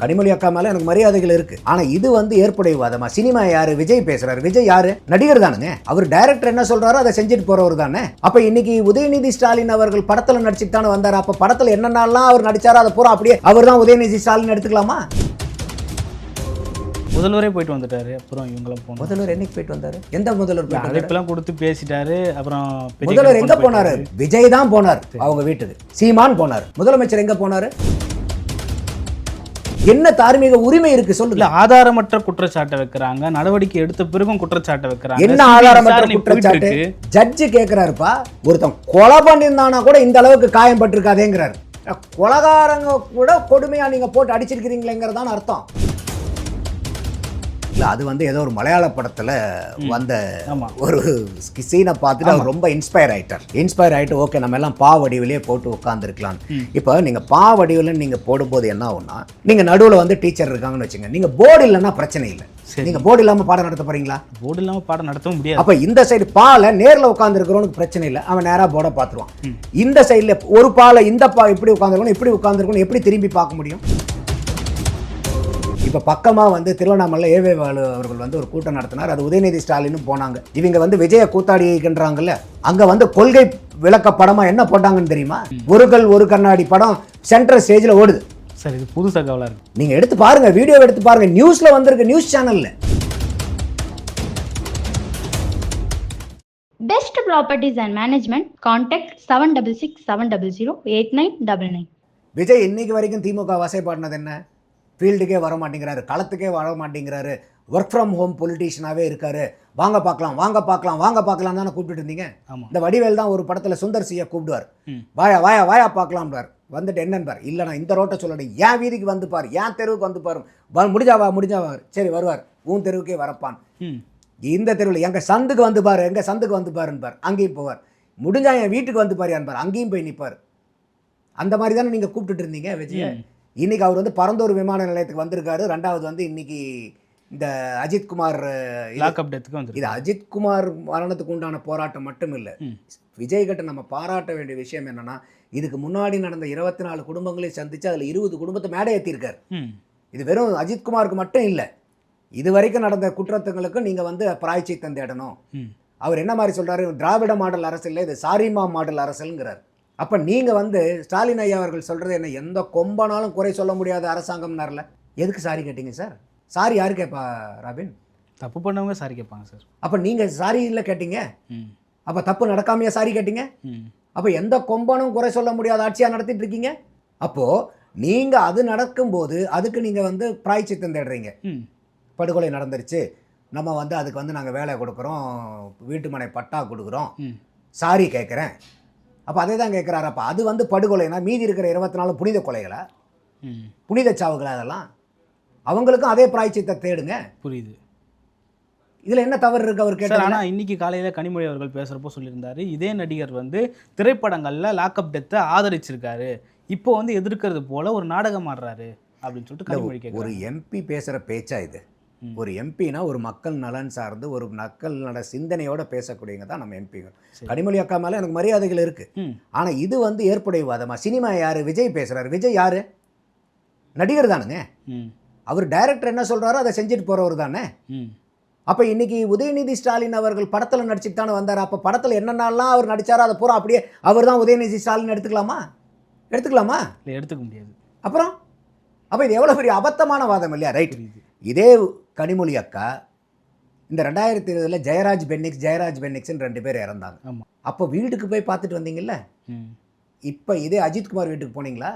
கனிமொழி அக்கா மேல எனக்கு மரியாதைகள் இருக்கு. ஆனா இது வந்து ஏற்புடையவாதமா? சினிமா யாரு? விஜய் பேசுறாரு. விஜய் யாரு? நடிகர் தானுங்க. அவர் டைரக்டர் என்ன சொல்றாரோ அதை செஞ்சுட்டு போறவர் தானே. அப்ப இன்னைக்கு உதயநிதி ஸ்டாலின் அவர்கள் படத்துல நடிச்சுட்டு தானே வந்தாரு. அப்ப படத்துல என்னென்னலாம் அவர் நடிச்சாரோ அதை பூரா அப்படியே அவர் தான் உதயநிதி ஸ்டாலின் எடுத்துக்கலாமா? முதல்வரே போயிட்டு வந்துட்டாரு. அப்புறம் இவங்களும் போனோம் முதல்வர் என்னைக்கு போயிட்டு வந்தாரு? எந்த முதல்வர்? அழைப்பெல்லாம் கொடுத்து பேசிட்டாரு. அப்புறம் முதல்வர் எங்க போனாரு. விஜய் தான் போனார் அவங்க வீட்டுக்கு. சீமான் போனார். முதலமைச்சர் எங்க போனாரு? என்ன தார்மீக உரிமை இருக்கு சொல்லுங்க. ஆதாரமற்ற குற்றச்சாட்டை வைக்கிறாங்க. நடவடிக்கை எடுத்த பிறகும் குற்றச்சாட்டை வைக்கிறாங்க. என்ன ஆதாரமற்ற குற்றச்சாட்டு. ஜட்ஜு கேக்குறாருப்பா ஒருத்தன் கொலை பண்ணியிருந்தானா கூட இந்த அளவுக்கு காயம் பட்டிருக்காதேங்கிறாரு. கொலகாரங்க கூட கொடுமையா நீங்க போட்டு அடிச்சிருக்கிறீங்களேங்கிறதான் அர்த்தம். இல்ல அது வந்து ஏதோ ஒரு மலையாள படத்துல வந்த ஒரு சீனை பார்த்துட்டு அவர் ரொம்ப இன்ஸ்பயர் ஆயிட்டார். இன்ஸ்பயர் ஆயிட்டு ஓகே நம்ம எல்லாம் பா வடிவிலே போட்டு உட்காந்துருக்கலாம் இப்போ நீங்க பா வடிவில் நீங்க போடும்போது என்ன ஆகும்னா நீங்க நடுவுல வந்து டீச்சர் இருக்காங்கன்னு வச்சுங்க நீங்க போர்டு இல்லைன்னா பிரச்சனை இல்லை. நீங்க போர்டு இல்லாம பாடம் நடத்த போறீங்களா? போர்டு இல்லாம பாடம் நடத்தவும் முடியாது. அப்ப இந்த சைடு பாலை நேர்ல உட்கார்ந்து இருக்கிறவனுக்கு பிரச்சனை இல்லை. அவன் நேரா போர்டை பார்த்துருவான். இந்த சைடுல ஒரு பாலை இந்த பா இப்படி உட்காந்துருக்கணும் இப்படி உட்காந்துருக்கணும் எப்படி திரும்பி பார்க்க முடியும்? இப்ப பக்கமா வந்து திருவண்ணாமலை ஏவே பாலு அவர்கள் வந்து ஒரு கூட்டம் நடத்தினார். அது உதயநிதி ஸ்டாலினும் போனாங்க. இவங்க வந்து விஜய கூத்தாடிக்கின்றாங்கல்ல அங்க வந்து கொள்கை விளக்க படமா என்ன போட்டாங்கன்னு தெரியுமா? ஒரு கல் ஒரு கண்ணாடி படம் சென்ட்ரல் ஸ்டேஜ்ல ஓடுது. சரி இது புது தகவலா இருக்கு. நீங்க எடுத்து பாருங்க வீடியோ எடுத்து பாருங்க. நியூஸ்ல வந்திருக்கு நியூஸ் சேனல்ல. Best Properties and Management, contact 7667008999. Vijay இன்னைக்கு வரைக்கும் திமுக வசைப்பாடினது என்ன? ஃபீல்டுக்கே வர மாட்டேங்கிறாரு களத்துக்கே வர மாட்டேங்கிறாரு ஒர்க் ஃப்ரம் ஹோம் பொலிட்டீஷியனாகவே இருக்காரு. வாங்க பார்க்கலாம் வாங்க பார்க்கலாம் வாங்க பார்க்கலாம் தானே கூப்பிட்டுட்டு இருந்தீங்க? இந்த வடிவேல் தான் ஒரு படத்தில் சுந்தர் சியை கூப்பிடுவார். வாயா வாயா வாயா பார்க்கலாம்பார். வந்துட்டு என்னன்பார் இல்லை நான் இந்த ரோட்டை சொல்லணும் ஏன் வீதிக்கு வந்து பாரு ஏன் தெருவுக்கு வந்து பாரு. வா முடிஞ்சா வா முடிஞ்சா வா சரி வருவார். உன் தெருவுக்கே வரப்பான். இந்த தெருவில் எங்கள் சந்துக்கு வந்து பாரு எங்கள் சந்துக்கு வந்து பாருன்பார் அங்கேயும் போவார். முடிஞ்சா என் வீட்டுக்கு வந்து பாரு என்பார் அங்கேயும் போய் நிற்பார் அந்த மாதிரி தானே நீங்கள் கூப்பிட்டுட்டு இருந்தீங்க விஜய்? ம். இன்னைக்கு அவர் வந்து பரந்தூர் விமான நிலையத்துக்கு வந்திருக்காரு. ரெண்டாவது வந்து இன்னைக்கு இந்த அஜித்குமார் லாக்அப் டெத்துக்கு வந்து இது அஜித்குமார் மரணத்துக்கு உண்டான போராட்டம் மட்டும் இல்லை. ம். விஜய் கிட்ட நம்ம பாராட்ட வேண்டிய விஷயம் என்னன்னா இதுக்கு முன்னாடி நடந்த இருபத்தி நாலு குடும்பங்களையும் சந்திச்சு அதில் இருபது குடும்பத்தை மேடை ஏற்றிருக்காரு இது வெறும் அஜித்குமாருக்கு மட்டும் இல்லை. இது வரைக்கும் நடந்த குற்றத்துங்களுக்கு நீங்கள் வந்து பிராய்ச்சித்தம் தேடணும். ம். அவர் என்ன மாதிரி சொல்றாரு? திராவிட மாடல் அரசு இல்லை இது சாரிமா மாடல் அரசுங்கிறார் அப்போ நீங்கள் வந்து ஸ்டாலின் ஐயா அவர்கள் சொல்கிறது என்ன? எந்த கொம்பனாலும் குறை சொல்ல முடியாத அரசாங்கம்னார்ல? எதுக்கு சாரி கேட்டீங்க சார்? சாரி யாரு கேட்பா ராபின்? தப்பு பண்ணவங்க சாரி கேட்பாங்க சார். அப்போ நீங்கள் சாரி இல்லை கேட்டீங்க? அப்போ தப்பு நடக்காமையா சாரி கேட்டீங்க? அப்போ எந்த கொம்பனும் குறை சொல்ல முடியாத ஆட்சியாக நடத்திட்டு இருக்கீங்க அப்போது நீங்கள் அது நடக்கும்போது அதுக்கு நீங்கள் வந்து பிராய்ச்சித்தம் தேடுறீங்க. படுகொலை நடந்துருச்சு. நம்ம வந்து அதுக்கு வந்து நாங்கள் வேலை கொடுக்குறோம். வீட்டு மனை பட்டா கொடுக்குறோம். சாரி கேட்குறேன். அப்போ அதே தான் கேட்குறாரு அப்போ அது வந்து படுகொலைனா மீதி இருக்கிற இருபத்தி நாலு புனித கொலைகளா? புனித சாவுகளா அதெல்லாம்? அவங்களுக்கும் அதே பிராய்ச்சித்தை தேடுங்க. புரியுது. இதில் என்ன தவறு இருக்கு அவர் சார் கேட்டால் ஆனா இன்னைக்கு காலையில கனிமொழி அவர்கள் பேசுறப்போ சொல்லியிருந்தாரு இதே நடிகர் வந்து திரைப்படங்கள்ல லாக்அப் டெத்தை ஆதரிச்சிருக்காரு. இப்போ வந்து எதிர்க்கிறது போல ஒரு நாடகம் ஆடுறாரு அப்படின்னு சொல்லிட்டு கனிமொழி ஒரு எம்பி பேசுகிற பேச்சா இது. ஒரு எம்பினா ஒரு மக்கள் நலன் சார்ந்து ஒரு மக்கள் நல சிந்தனையோட பேசக்கூடியவங்க தான் நம்ம எம்பிகள். கனிமொழி அக்கா மேலே எனக்கு மரியாதைகள் இருக்கு. ம். ஆனா இது வந்து ஏற்புடையவாதமா? சினிமா யாரு? விஜய் பேசுறாரு. விஜய் யாரு? நடிகர் தானுங்க. அவர் டைரக்டர் என்ன சொல்றாரோ அதை செஞ்சுட்டு போறவர் தானே. அப்ப இன்னைக்கு உதயநிதி ஸ்டாலின் அவர்கள் படத்துல நடிச்சுட்டு தானே வந்தார். அப்ப படத்துல என்னென்னலாம் அவர் நடிச்சாரோ அதை பூரா அப்படியே அவர் தான் உதயநிதி ஸ்டாலின் எடுத்துக்கலாமா? எடுத்துக்கலாமா? இல்லை எடுத்துக்க முடியாது. அப்புறம்? அப்ப இது எவ்வளவு பெரிய அபத்தமான வாதம் இல்லையா? ரைட். இதே கனிமொழி அக்கா இந்த ரெண்டாயிரத்தி இருபதுல ஜெயராஜ் பென்னிக்ஸ் ஜெயராஜ் பென்னிக்ஸ்னு ரெண்டு பேர் இறந்தாங்க. அப்போ வீட்டுக்கு போய் பார்த்துட்டு வந்தீங்கல்ல? இப்போ இதே அஜித்குமார் வீட்டுக்கு போனீங்களா?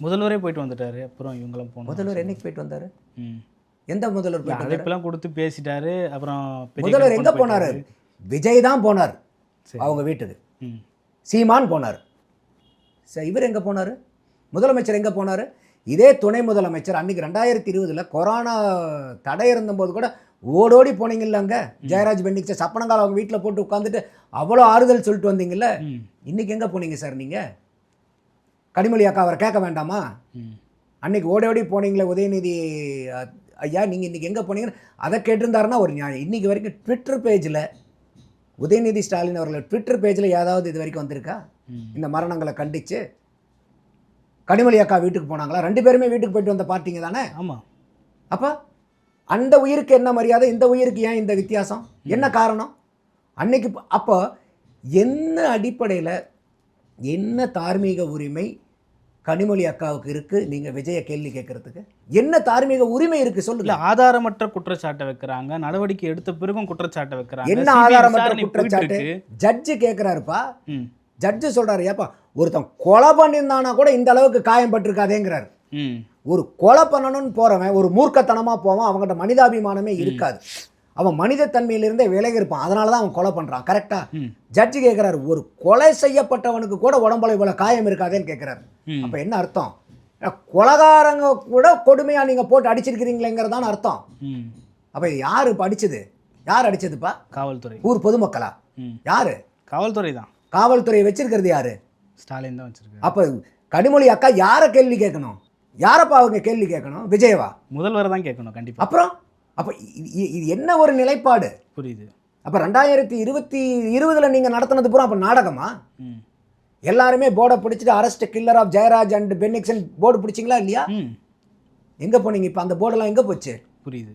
முதல்வரே போயிட்டு வந்துட்டாரு அப்புறம் இவங்களும் போனோம். முதல்வர் என்னைக்கு போயிட்டு வந்தாரு? ம். எந்த முதல்வர்? அழைப்பெல்லாம் கொடுத்து பேசிட்டாரு அப்புறம் முதல்வர் எங்க போனாரு. விஜய் தான் போனார். அவங்க வீட்டுக்கு. ம். சீமான் போனார். சரி இவர் எங்க போனார்? முதலமைச்சர் எங்க போனார்? இதே துணை முதலமைச்சர் அன்னைக்கு ரெண்டாயிரத்தி இருபதுல கொரோனா தடை இருந்தபோது கூட ஓடோடி போனீங்கல்ல அங்க? ஜெயராஜ் பென்னிக்ஸ் சப்பனங்கால் அவங்க வீட்டில் போட்டு உட்காந்துட்டு அவ்வளோ ஆறுதல் சொல்லிட்டு வந்தீங்கல்ல? ம். இன்னைக்கு எங்க போனீங்க சார் நீங்க? கனிமொழி அக்கா அவரை கேட்க வேண்டாமா? ம். அன்னைக்கு ஓடி ஓடி போனீங்களே உதயநிதி ஐயா நீங்கள் இன்னைக்கு எங்கே போனீங்கன்னு? அதை கேட்டிருந்தாருன்னா ஒரு நியாயம். இன்னைக்கு வரைக்கும் ட்விட்டர் பேஜில் உதயநிதி ஸ்டாலின் அவர்கள் ட்விட்டர் பேஜில் ஏதாவது இது வரைக்கும் வந்திருக்கா? இந்த மரணங்களை கண்டித்து கனிமொழி அக்கா வீட்டுக்கு போனாங்களா? ரெண்டு பேருமே வீட்டுக்கு போயிட்டு வந்த பார்ட்டிங்க தானே? ஆமாம் அப்போ அந்த உயிருக்கு என்ன மரியாதை? இந்த உயிருக்கு ஏன் இந்த வித்தியாசம்? என்ன காரணம்? அன்னைக்கு அப்போ என்ன அடிப்படையில் என்ன தார்மீக உரிமை கனிமொழி அக்காவுக்கு இருக்கு? நீங்க விஜய கேள்வி கேட்கறதுக்கு என்ன தார்மீக உரிமை இருக்கு இல்ல சொல்லுங்க ஆதாரமற்ற குற்றச்சாட்டை வைக்கிறாங்க. நடவடிக்கை எடுத்த பிறகும் குற்றச்சாட்டை வைக்கிறாங்க. என்ன ஆதாரமற்ற குற்றச்சாட்டு. ஜட்ஜு கேட்குறாருப்பா ஜட்ஜு சொல்றாரு ஏப்பா ஒருத்தன் கொலை பண்ணியிருந்தானா கூட இந்த அளவுக்கு காயம் பட்டிருக்காதேங்கிறாரு. ஒரு கொலை பண்ணணும்னு போறவன் ஒரு மூர்க்கத்தனமா போவான் அவங்ககிட்ட மனிதாபிமானமே இருக்காது. அவன் மனிதத்தன்மையிலிருந்தே விலகி இருப்பான் அதனால தான் அவன் கொலை பண்றான். கரெக்டா ம். ஜட்ஜு கேட்குறாரு ஒரு கொலை செய்யப்பட்டவனுக்கு கூட உடம்புல இவ்வளோ காயம் இருக்காதேன்னு கேட்குறாரு அப்போ என்ன அர்த்தம்? கொலைகாரங்க கூட கொடுமையாக நீங்கள் போட்டு அடிச்சிருக்கிறீங்களேங்கிறதான அர்த்தம். அப்போ இது யார் இப்போ அடிச்சது? யார் அடிச்சதுப்பா? காவல்துறை. ஊர் பொதுமக்களா? யாரு? காவல்துறை தான். காவல்துறையை வச்சிருக்கிறது யாரு? ஸ்டாலின் தான் வச்சிருக்காரு. அப்போ கனிமொழி அக்கா யாரை கேள்வி கேட்கணும்? யாரப்பா அவங்க கேள்வி கேட்கணும்? விஜயவா? முதல்வர் தான் கேட்கணும் கண்டிப்பா. அப்புறம் அப்போ இது என்ன ஒரு நிலைப்பாடு? புரியுது. அப்போ ரெண்டாயிரத்தி இருபத்தி இருபதுல நீங்கள் நடத்தினது பூரா அப்போ நாடகமா? எல்லாருமே போர்டை பிடிச்சிட்டு arrest killer of Jayaraj and Bennikson board பிடிச்சிங்களா இல்லையா? எங்கே போனீங்க இப்போ? அந்த போர்டெல்லாம் எங்கே போச்சு? புரியுது.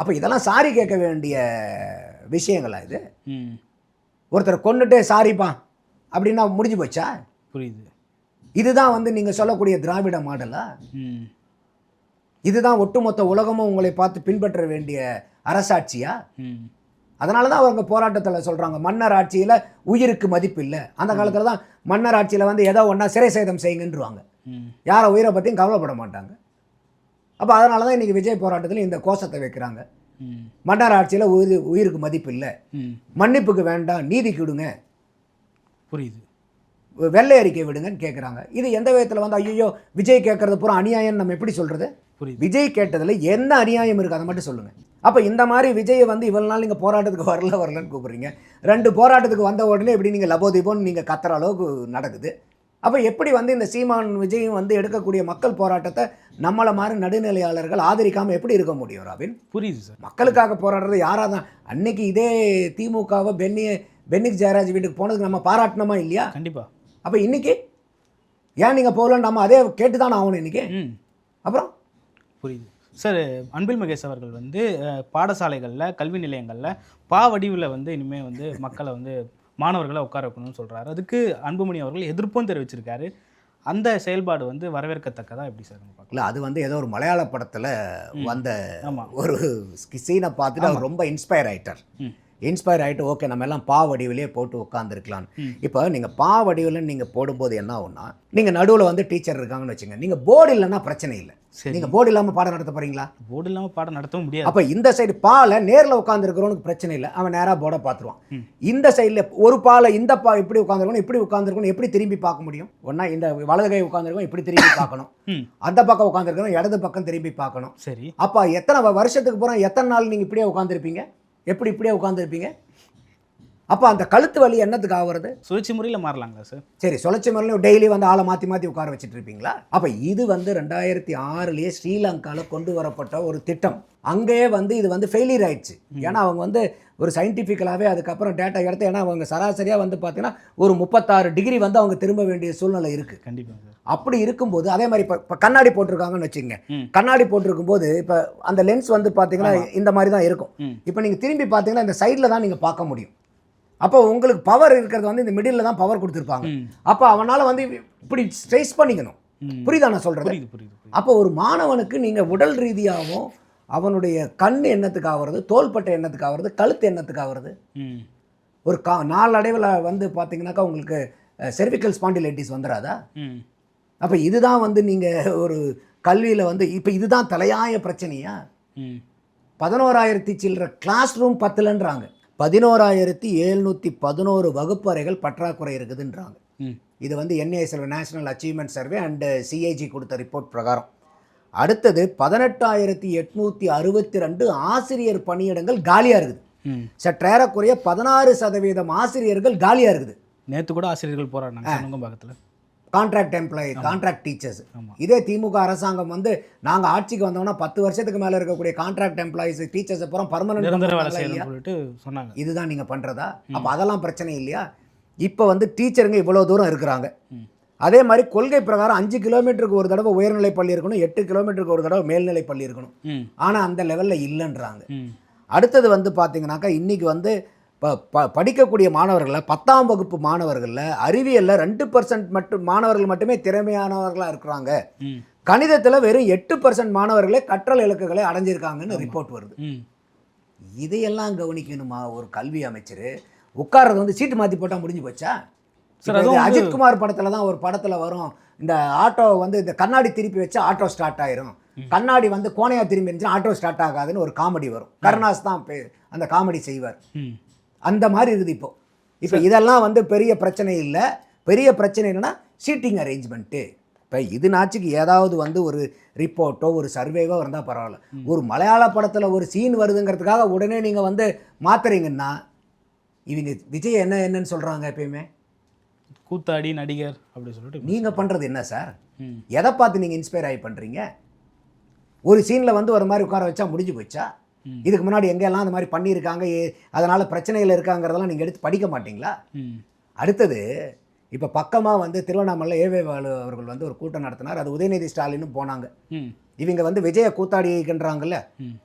அப்போ இதெல்லாம் சாரி கேட்க வேண்டிய விஷயங்களா இது? ஒருத்தரை கொண்டுட்டு சாரிப்பா அப்படின்னா முடிஞ்சு போச்சா? புரியுது. இதுதான் வந்து நீங்கள் சொல்லக்கூடிய திராவிட மாடலா? ம். இதுதான் ஒட்டுமொத்த உலகமும் உங்களை பார்த்து பின்பற்ற வேண்டிய அரசாட்சியா? அதனால தான் அவங்க போராட்டத்தில் சொல்கிறாங்க மன்னர் ஆட்சியில் உயிருக்கு மதிப்பு இல்லை அந்த காலத்தில் தான் மன்னர் ஆட்சியில் வந்து ஏதோ ஒன்றா சிறை சேதம் செய்யுங்கன்றுவாங்க. யாரை உயிரை பற்றியும் கவலைப்பட மாட்டாங்க. அப்போ அதனால தான் இன்றைக்கி விஜய் போராட்டத்தில் இந்த கோஷத்தை வைக்கிறாங்க. மன்னர் ஆட்சியில் உயிர் உயிருக்கு மதிப்பு இல்லை. மன்னிப்புக்கு வேண்டாம் நீதிக்கு விடுங்க புரியுது. வெள்ளை அறிக்கை விடுங்கன்னு கேட்குறாங்க இது எந்த விதத்தில் வந்து ஐயோ விஜய் கேட்கறது பூரா அநியாயம்னு நம்ம எப்படி சொல்கிறது புரியுது. விஜய் கேட்டதில் என்ன அநியாயம் இருக்குது அதை மட்டும் சொல்லுங்கள் அப்போ இந்த மாதிரி விஜயை வந்து இவ்வளவு நாள் நீங்கள் போராட்டத்துக்கு வரல வரலன்னு கூப்பிட்றீங்க. ரெண்டு போராட்டத்துக்கு வந்த உடனே எப்படி நீங்கள் லபோதிபோன்னு நீங்கள் கத்துற அளவுக்கு நடக்குது. அப்போ எப்படி வந்து இந்த சீமான் விஜயும் வந்து எடுக்கக்கூடிய மக்கள் போராட்டத்தை நம்மளை மாதிரி நடுநிலையாளர்கள் ஆதரிக்காமல் எப்படி இருக்க முடியும் ராபின்? புரியுது சார். மக்களுக்காக போராடுறது யாராக தான் அன்னைக்கு இதே திமுகவை பென்னி பென்னிக் ஜெயராஜ் வீட்டுக்கு போனதுக்கு நம்ம பாராட்டணுமா இல்லையா? கண்டிப்பா. அப்போ இன்னைக்கு ஏன் நீங்கள் போகலன்னு நம்ம அதே கேட்டு தானே ஆகணும் இன்னைக்கு? அப்புறம்? புரியுது. சார் அன்பில் மகேஷ் அவர்கள் வந்து பாடசாலைகளில் கல்வி நிலையங்களில் பா வடிவில் வந்து இனிமேல் வந்து மக்களை வந்து மாணவர்களை உட்கார வைக்கணும்னு சொல்கிறாரு அதுக்கு அன்புமணி அவர்கள் எதிர்ப்பும் தெரிவிச்சிருக்காரு. அந்த செயல்பாடு வந்து வரவேற்கத்தக்கதா எப்படி சார் இல்லை அது வந்து ஏதோ ஒரு மலையாள படத்தில் வந்த ஆமாம் ஒரு சீனை பார்த்துட்டு அவர் ரொம்ப இன்ஸ்பயர் ஆயிட்டார். இன்ஸ்பயர் ஆகிட்டு ஓகே நம்ம எல்லாம் பா வடிவிலே போட்டு உட்காந்துருக்கலான்னு ம். இப்போ நீங்கள் பா வடிவில் நீங்கள் போடும்போது என்ன ஆகும்னா நீங்கள் நடுவில் வந்து டீச்சர் இருக்காங்கன்னு வச்சுங்க நீங்கள் போர்டு இல்லைன்னா பிரச்சனை இல்லை. சரி. நீங்கள் போர்டு இல்லாமல் பாடம் நடத்த போகிறீங்களா போர்டு இல்லாமல் பாடம் நடத்தவும் முடியாது. அப்போ இந்த சைடு பாலை நேரில் உட்காந்துருக்கிறவனுக்கு பிரச்சனை இல்லை அவன் நேராக போர்டை பார்த்துருவான். இந்த சைடில் ஒரு பாலை இந்த பா இப்படி உட்காந்துருக்கணும் இப்படி உட்காந்துருக்கணும் எப்படி திரும்பி பார்க்க முடியும்? ஒன்றா இந்த வலது கை உட்காந்துருக்கணும் இப்படி திரும்பி பார்க்கணும். அந்த பக்கம் உட்காந்துருக்கணும் இடது பக்கம் திரும்பி பார்க்கணும். சரி. அப்போ எத்தனை வருஷத்துக்கு பூரா எத்தனை நாள் நீங்கள் இப்படியே உட்காந்துருப்பீங்க எப்படி இப்படியே உட்காந்துருப்பீங்க அப்போ அந்த கழுத்து வலி என்னத்துக்கு ஆகுறது? சுழற்சி முறையில் மாறலாங்களா சார்? சரி சுழற்சி மரலையும் டெய்லி வந்து ஆளை மாற்றி மாற்றி உட்கார வச்சுட்டு இருப்பீங்களா அப்போ இது வந்து ரெண்டாயிரத்தி ஆறுலேயே ஸ்ரீலங்காவில் கொண்டு வரப்பட்ட ஒரு திட்டம். அங்கேயே வந்து இது வந்து ஃபெயிலியர் ஆயிடுச்சு. ஏன்னா அவங்க வந்து ஒரு சயின்டிஃபிக்கலாகவே அதுக்கப்புறம் டேட்டா எடுத்து ஏன்னா அவங்க சராசரியாக வந்து பார்த்தீங்கன்னா ஒரு முப்பத்தாறு டிகிரி வந்து அவங்க திரும்ப வேண்டிய சூழ்நிலை இருக்குது கண்டிப்பாக அப்படி இருக்கும்போது அதே மாதிரி இப்போ இப்போ கண்ணாடி போட்டிருக்காங்கன்னு வச்சுக்கோங்க. கண்ணாடி போட்டிருக்கும் போது இப்போ அந்த லென்ஸ் வந்து பார்த்தீங்கன்னா இந்த மாதிரி தான் இருக்கும் இப்போ நீங்கள் திரும்பி பார்த்தீங்கன்னா இந்த சைடில் தான் நீங்கள் பார்க்க முடியும். அப்போ உங்களுக்கு பவர் இருக்கிறது வந்து இந்த மிடில் தான் பவர் கொடுத்துருப்பாங்க. அப்போ அவனால் வந்து இப்படி ஸ்ட்ரெஸ் பண்ணிக்கணும். புரியுதா நான் சொல்கிறது புரியுது புரியுது அப்போ ஒரு மாணவனுக்கு நீங்கள் உடல் ரீதியாகவும் அவனுடைய கண் எண்ணத்துக்கு ஆகிறது தோள்பட்டை எண்ணத்துக்கு ஆகிறது கழுத்து எண்ணத்துக்கு ஆகிறது ஒரு கா நாளடைவில் வந்து பார்த்தீங்கன்னாக்கா உங்களுக்கு செர்விக்கல் ஸ்பாண்டிலைட்டிஸ் வந்துடாதா அப்போ இதுதான் வந்து நீங்கள் ஒரு கல்வியில் வந்து இப்போ இதுதான் தலையாய பிரச்சனையா? பதினோராயிரத்தி சில்லற கிளாஸ் ரூம் பத்தலன்றாங்க. பதினோராயிரத்தி எழுநூற்றி பதினோரு வகுப்பறைகள் பற்றாக்குறை இருக்குதுன்றாங்க. இது வந்து NASL national achievement survey and CIG கொடுத்த ரிப்போர்ட் பிரகாரம். அடுத்தது பதினெட்டாயிரத்தி எட்நூற்றி அறுபத்தி ரெண்டு ஆசிரியர் பணியிடங்கள் காலியாக இருக்குது. சற்றேறக்குறைய பதினாறு சதவீதம் ஆசிரியர்கள் காலியாக இருக்குது. நேற்று கூட ஆசிரியர்கள் போராடினாங்க நுங்கம்பாக்கத்தில் கான்ட்ராக்ட் எம்ப்ளாயி கான்ட்ராக்ட் டீச்சர்ஸ். இதே திமுக அரசாங்கம் வந்து நாங்கள் ஆட்சிக்கு வந்தோம்னா பத்து வருஷத்துக்கு மேலே இருக்கக்கூடிய கான்ட்ராக்ட் எம்ப்ளாயிஸ் டீச்சர்ஸ் அப்புறம் பர்மனன்ட் சொன்னாங்க. இதுதான் நீங்கள் பண்ணுறதா அப்போ அதெல்லாம் பிரச்சனை இல்லையா? இப்போ வந்து டீச்சருங்க இவ்வளோ தூரம் இருக்கிறாங்க. அதே மாதிரி கொள்கை பிரகாரம் அஞ்சு கிலோமீட்டருக்கு ஒரு தடவை உயர்நிலை பள்ளி இருக்கணும் எட்டு கிலோமீட்டருக்கு ஒரு தடவை மேல்நிலை பள்ளி இருக்கணும். ஆனால் அந்த லெவலில் இல்லைன்றாங்க. அடுத்தது வந்து பார்த்தீங்கன்னாக்கா இன்றைக்கி வந்து ப ப படிக்கக்கூடிய மாணவர்களில் பத்தாம் வகுப்பு மாணவர்களில் அறிவியலில் ரெண்டு பர்சன்ட் மட்டும் மாணவர்கள் மட்டுமே திறமையானவர்களாக இருக்கிறாங்க. கணிதத்தில் வெறும் எட்டு பர்சன்ட் மாணவர்களே கற்றல் இலக்குகளை அடைஞ்சிருக்காங்கன்னு ரிப்போர்ட் வருது. இதையெல்லாம் கவனிக்கணுமா ஒரு கல்வி அமைச்சர்? உட்கார்றது வந்து சீட்டு மாற்றி போட்டால் முடிஞ்சு போச்சா? அஜித்குமார் படத்தில் தான் ஒரு படத்தில் வரும். இந்த ஆட்டோ வந்து இந்த கண்ணாடி திருப்பி வச்சா ஆட்டோ ஸ்டார்ட் ஆயிரும். கண்ணாடி வந்து கோணையா திரும்பி இருந்துச்சுன்னா ஆட்டோ ஸ்டார்ட் ஆகாதுன்னு ஒரு காமெடி வரும். கருணாஸ் தான் அந்த காமெடி செய்வார். அந்த மாதிரி இருக்குது இப்போ. இப்போ இதெல்லாம் வந்து பெரிய பிரச்சனை இல்லை. பெரிய பிரச்சனை என்னன்னா சீட்டிங் அரேஞ்ச்மெண்ட்டு இப்போ இது நாச்சுக்கு ஏதாவது வந்து ஒரு ரிப்போர்ட்டோ ஒரு சர்வேவோ இருந்தால் பரவாயில்ல. ஒரு மலையாள படத்தில் ஒரு சீன் வருதுங்கிறதுக்காக உடனே நீங்கள் வந்து மாத்துறீங்கன்னா இவங்க விஜய் என்ன என்னன்னு சொல்கிறாங்க எப்பயுமே? கூத்தாடி நடிகர் அப்படி சொல்லிட்டு நீங்கள் பண்ணுறது என்ன சார்? எதை பார்த்து நீங்கள் இன்ஸ்பயர் ஆகி பண்ணுறீங்க ஒரு சீனில் வந்து ஒரு மாதிரி உட்கார வச்சா முடிஞ்சு போச்சா. இதுக்கு முன்னாடி எங்கெல்லாம் அந்த மாதிரி பண்ணியிருக்காங்க அதனால பிரச்சனைகள் இருக்காங்கிறதெல்லாம் நீங்கள் எடுத்து படிக்க மாட்டீங்களா? ம். அடுத்தது இப்போ பக்கமாக வந்து திருவண்ணாமலை ஏவே பாலு அவர்கள் வந்து ஒரு கூட்டம் நடத்தினார். அது உதயநிதி ஸ்டாலினும் போனாங்க. ம். இவங்க வந்து விஜய கூத்தாடிக்கின்றாங்கல்ல ம்.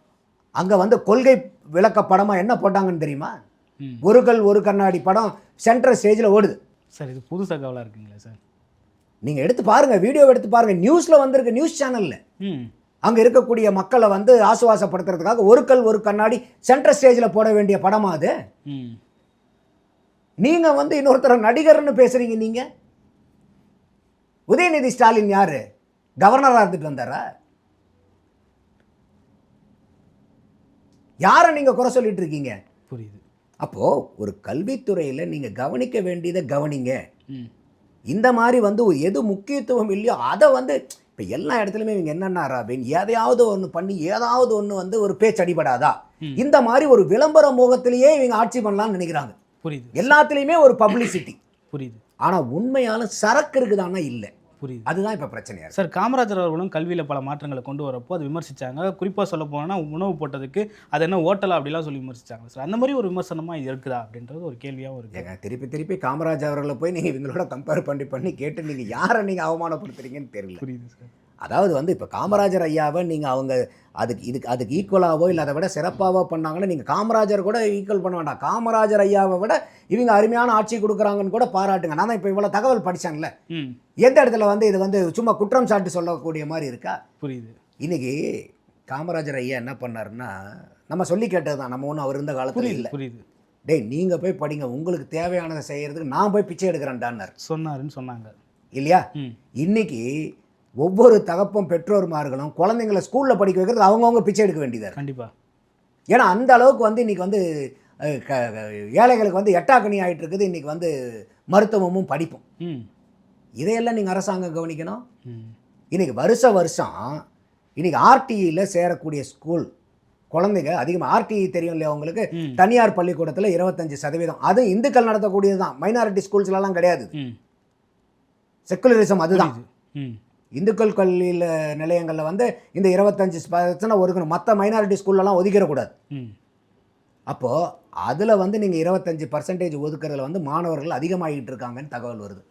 அங்கே வந்து கொள்கை விளக்க படமாக என்ன போட்டாங்கன்னு தெரியுமா? ஒரு கல் ஒரு கண்ணாடி படம் சென்ட்ரல் ஸ்டேஜில் ஓடுது. சார் இது புது தகவலாக இருக்குங்களா சார். நீங்கள் எடுத்து பாருங்கள் வீடியோ எடுத்து பாருங்கள் நியூஸில் வந்திருக்கு நியூஸ் சேனலில். ம். அங்கே இருக்கக்கூடிய மக்களை வந்து ஆசுவாசப்படுத்துறதுக்காக ஒரு கல் ஒரு கண்ணாடி சென்ட்ரல் ஸ்டேஜில் போட வேண்டிய படமா அது? நீங்கள் வந்து இன்னொருத்தர் நடிகர்னு பேசுகிறீங்க நீங்கள் உதயநிதி ஸ்டாலின் யார்? கவர்னராக இருந்துட்டு வந்தாரா? யாரை நீங்கள் குறை சொல்லிட்டு இருக்கீங்க? புரியுது. அப்போது ஒரு கல்வித்துறையில் நீங்கள் கவனிக்க வேண்டியதை கவனிங்க. இந்த மாதிரி வந்து எது முக்கியத்துவம் இல்லையோ அதை வந்து இப்போ எல்லா இடத்துலையுமே இவங்க என்னென்ன ராபின் எதையாவது ஒன்று பண்ணி ஏதாவது ஒன்று வந்து ஒரு பேச்சு அடிபடாதா. இந்த மாதிரி ஒரு விளம்பர முகத்திலேயே இவங்க ஆட்சி பண்ணலாம்னு நினைக்கிறாங்க. புரியுது. எல்லாத்துலேயுமே ஒரு பப்ளிசிட்டி புரியுது. ஆனால் உண்மையான சரக்கு இருக்குதானா இல்லை. புரியுது. அதுதான் இப்போ பிரச்சனையா சார் காமராஜர் அவர்களும் கல்வியில் பல மாற்றங்களை கொண்டு வரப்போ அது விமர்சிச்சாங்க. குறிப்பாக சொல்ல போனோம்னா உணவு போட்டதுக்கு அது என்ன ஓட்டலா அப்படிலாம் சொல்லி விமர்சிச்சாங்க. சார் அந்த மாதிரி ஒரு விமர்சனமாக இது இருக்குதா அப்படின்றது ஒரு கேள்வியாகவும் இருக்கு. ஏங்க திருப்பி திருப்பி காமராஜ் அவர்களை போய் நீங்கள் இவங்களோட கம்பேர் பண்ணி பண்ணி கேட்டு நீங்கள் யாரை நீங்கள் அவமானப்படுத்துறீங்கன்னு தெரியல. புரியுது சார். அதாவது வந்து இப்போ காமராஜர் ஐயாவை நீங்கள் அவங்க அதுக்கு இதுக்கு அதுக்கு ஈக்குவலாகவோ இல்லை அதை விட சிறப்பாகவோ பண்ணாங்கன்னா நீங்கள் காமராஜர் கூட ஈக்குவல் பண்ண வேண்டாம். காமராஜர் ஐயாவை விட இவங்க அருமையான ஆட்சி கொடுக்குறாங்கன்னு கூட பாராட்டுங்க. நான் தான் இப்போ இவ்வளோ தகவல் படித்தேன்ல ம். எந்த இடத்துல வந்து இது வந்து சும்மா குற்றம் சாட்டு சொல்லக்கூடிய மாதிரி இருக்கா? புரியுது. இன்னைக்கு காமராஜர் ஐயா என்ன பண்ணாருன்னா நம்ம சொல்லி கேட்டது தான். நம்ம ஒன்றும் அவர் இருந்த காலத்தில் இல்லை. புரியுது. டேய் நீங்கள் போய் படிங்க. உங்களுக்கு தேவையானதை செய்கிறதுக்கு நான் போய் பிச்சை எடுக்கிறேன்டான்னார். சொன்னாருன்னு சொன்னாங்க. இல்லையா? இன்னைக்கு ஒவ்வொரு தகப்பும் பெற்றோர்மார்களும் குழந்தைங்களை ஸ்கூலில் படிக்க வைக்கிறது அவங்கவுங்க பிச்சை எடுக்க வேண்டியதாக. கண்டிப்பாக ஏன்னா அந்த அளவுக்கு வந்து இன்னைக்கு வந்து ஏழைகளுக்கு வந்து எட்டாக்கணி ஆயிட்டு இருக்குது இன்னைக்கு வந்து மருத்துவமும் படிப்பும். ம். இதையெல்லாம் நீங்கள் அரசாங்கம் கவனிக்கணும். ம். இன்னைக்கு வருஷ வருஷம் இன்னைக்கு ஆர்டிஇயில் சேரக்கூடிய ஸ்கூல் குழந்தைங்க அதிகமாக ஆர்டிஇ தெரியும் இல்லையா உங்களுக்கு? தனியார் பள்ளிக்கூடத்தில் இருபத்தஞ்சு சதவீதம். அது இந்துக்கள் நடத்தக்கூடியது தான் மைனாரிட்டி ஸ்கூல்ஸ்லலாம் கிடையாது. செக்குலரிசம் அதுதான். இந்துக்கள் கல்வியில் நிலையங்களில் வந்து இந்த இருபத்தஞ்சு பர்சன்ட் ஒதுக்கணும். மற்ற மைனாரிட்டி ஸ்கூல்லலாம் ஒதுக்கிடக்கூடாது. அப்போது அதில் வந்து நீங்கள் இருபத்தஞ்சு பர்சன்டேஜ் ஒதுக்குறதுல வந்து மாணவர்கள் அதிகமாகிட்டு இருக்காங்கன்னு தகவல் வருது.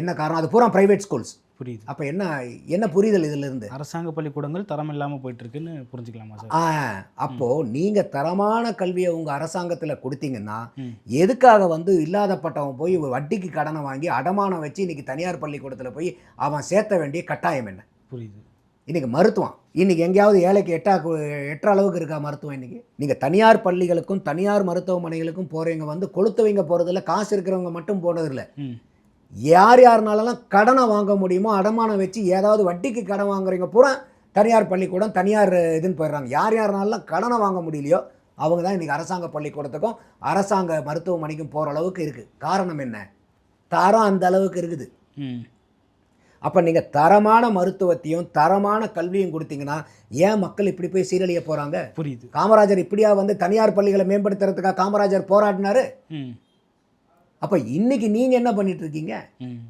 என்ன காரணம்? அது பூரா ப்ரைவேட் ஸ்கூல்ஸ் புரியுது. அப்போ என்ன என்ன புரிதல் இதிலிருந்து? அரசாங்க பள்ளிக்கூடங்கள் தரம் இல்லாமல் போயிட்டு இருக்குன்னு புரிஞ்சுக்கலாமா சார் அப்போது நீங்கள் தரமான கல்வியை உங்கள் அரசாங்கத்தில் கொடுத்தீங்கன்னா எதுக்காக வந்து இல்லாதப்பட்டவன் போய் ஒரு வட்டிக்கு கடனை வாங்கி அடமானம் வச்சு இன்னைக்கு தனியார் பள்ளிக்கூடத்தில் போய் அவன் சேர்த்த வேண்டிய கட்டாயம் என்ன? புரியுது. இன்னைக்கு மருத்துவம். இன்னைக்கு எங்கேயாவது ஏழைக்கு எட்டா எட்டுற அளவுக்கு இருக்கா மருத்துவம் இன்னைக்கு? நீங்கள் தனியார் பள்ளிகளுக்கும் தனியார் மருத்துவமனைகளுக்கும் போகிறவங்க வந்து கொளுத்தவங்க போகிறதில்ல காசு இருக்கிறவங்க மட்டும் போனதில்ல. யார் யாருனாலலாம் கடனை வாங்க முடியுமோ அடமானம் வச்சு ஏதாவது வட்டிக்கு கடன் வாங்குறவங்க பூரா தனியார் பள்ளிக்கூடம் தனியார் இதுன்னு போயிடுறாங்க. யார் யாருனாலாம் கடனை வாங்க முடியலையோ அவங்க தான் இன்றைக்கி அரசாங்க பள்ளிக்கூடத்துக்கும் அரசாங்க மருத்துவமனைக்கும் போகிற அளவுக்கு இருக்குது காரணம் என்ன? தரம் அந்த அளவுக்கு இருக்குது. அப்போ நீங்கள் தரமான மருத்துவத்தையும் தரமான கல்வியும் கொடுத்தீங்கன்னா ஏன் மக்கள் இப்படி போய் சீரழிய போகிறாங்க புரியுது. காமராஜர் இப்படியா வந்து தனியார் பள்ளிகளை மேம்படுத்துறதுக்காக காமராஜர் போராடினாரு? அப்போ இன்னைக்கு நீங்கள் என்ன பண்ணிட்டு இருக்கீங்க ம்.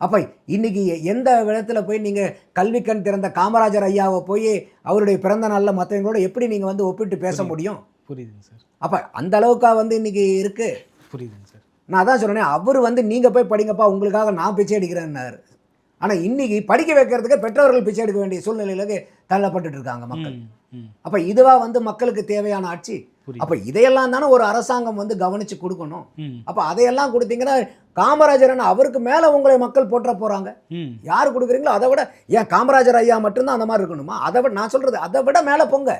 அப்போ இன்னைக்கு எந்த விதத்துல போய் நீங்கள் கல்விக்கண் திறந்த காமராஜர் ஐயாவை போய் அவருடைய பிறந்த நாளில் மற்றவங்களோட எப்படி நீங்கள் வந்து ஒப்பிட்டு பேச முடியும்? புரியுதுங்க சார். அப்போ அந்த அளவுக்கா வந்து இன்னைக்கு இருக்குது புரியுதுங்க சார். நான் அதான் சொல்றேனே அவர் வந்து நீங்க போய் படிங்கப்பா உங்களுக்காக நான் பிச்சை எடுக்கிறேன்னாரு. ஆனா இன்னைக்கு படிக்க வைக்கிறதுக்கு பெற்றோர்கள் பிச்சை எடுக்க வேண்டிய சூழ்நிலையில தள்ளப்பட்டுட்டு இருக்காங்க மக்கள். அப்ப இதுவா வந்து மக்களுக்கு தேவையான ஆட்சி. அப்ப இதையெல்லாம் தானே ஒரு அரசாங்கம் வந்து கவனிச்சு கொடுக்கணும். அப்ப அதையெல்லாம் கொடுத்தீங்கன்னா காமராஜரன் அவருக்கு மேல உங்களை மக்கள் போற்ற போறாங்க. ம். யார் கொடுக்குறீங்களோ அதை விட ஏன் காமராஜர் ஐயா மட்டும்தான் அந்த மாதிரி இருக்கணுமா? அதை விட நான் சொல்றது அதை விட மேல போங்க.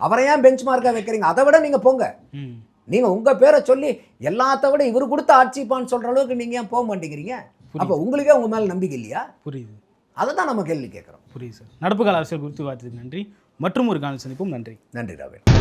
அவரை ஏன் பெஞ்ச் மார்க்கா வைக்கிறீங்க? அதை விட நீங்க போங்க. ம். நீங்க உங்க பேரை சொல்லி எல்லாத்த விட இவர் கொடுத்த ஆட்சிப்பான்னு சொல்ற அளவுக்கு நீங்க ஏன் போக மாட்டேங்கிறீங்க? அப்ப உங்களுக்கே உங்க மேல நம்பிக்கை இல்லையா? புரியுது. அதை தான் நம்ம கேள்வி கேட்குறோம். புரியுது சார். நடப்பு கால அரசியல் குறித்து விவாதத்துக்கு நன்றி. மற்றும் ஒரு கால சந்திப்பும். நன்றி. நன்றி ராவேல்